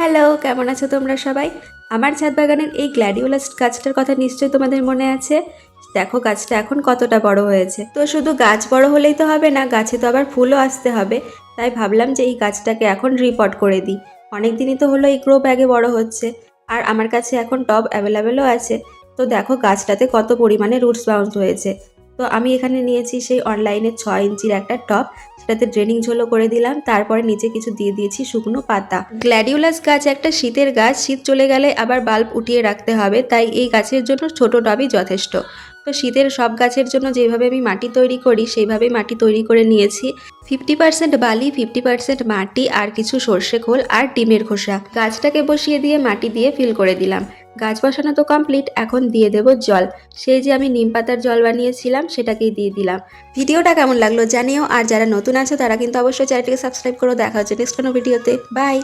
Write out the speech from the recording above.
Hello, কেমন আছো তোমরা সবাই? আমার ছাদ বাগানের এই গ্ল্যাডিওলাস গাছটার কথা নিশ্চয়ই তোমাদের মনে আছে? দেখো, গাছটা এখন কতটা বড় হয়েছে। তো শুধু গাছ বড় হলেই তো হবে না, গাছে তো আবার ফুলও আসতে হবে। তাই ভাবলাম যে এই গাছটাকে এখন রিপোর্ট করে দিই। অনেক দিনই তো হলো এই গ্রো ব্যাগে বড় হচ্ছে। আর আমার কাছে এখন টব অ্যাভেলেবেলও আছে। তো দেখো, গাছটাতে কত পরিমাণে রুটস বাউন্স হয়েছে। তো আমি এখানে নিয়েছি সেই অনলাইনে ছ ইঞ্চির একটা টব সেটাতে ড্রেনিং ঝোলো করে দিলাম, তারপরে নিচে কিছু দিয়ে দিয়েছি শুকনো পাতা। গ্ল্যাডিউলাস গাছ একটা শীতের গাছ, শীত চলে গেলে আবার বাল্ব উঠিয়ে রাখতে হবে, তাই এই গাছের জন্য ছোট টবই যথেষ্ট। তো শীতের সব গাছের জন্য যেভাবে আমি মাটি তৈরি করি, সেইভাবেই মাটি তৈরি করে নিয়েছি। ফিফটি পার্সেন্ট বালি ফিফটি পার্সেন্ট মাটি, আর কিছু সর্ষে খোল আর ডিমের খোসা। গাছটাকে বসিয়ে দিয়ে মাটি দিয়ে ফিল করে দিলাম। গাছ বসানো তো কমপ্লিট এখন দিয়ে দেব জল। সেই যে আমি নিম পাতার জল বানিয়েছিলাম, সেটাকেই দিয়ে দিলাম। ভিডিওটা কেমন লাগল জানিও, আর যারা নতুন আছো তারা কিন্তু অবশ্যই চ্যানেলটিকে সাবস্ক্রাইব করো। দেখা হচ্ছে নেক্সট কোনো ভিডিওতে। বাই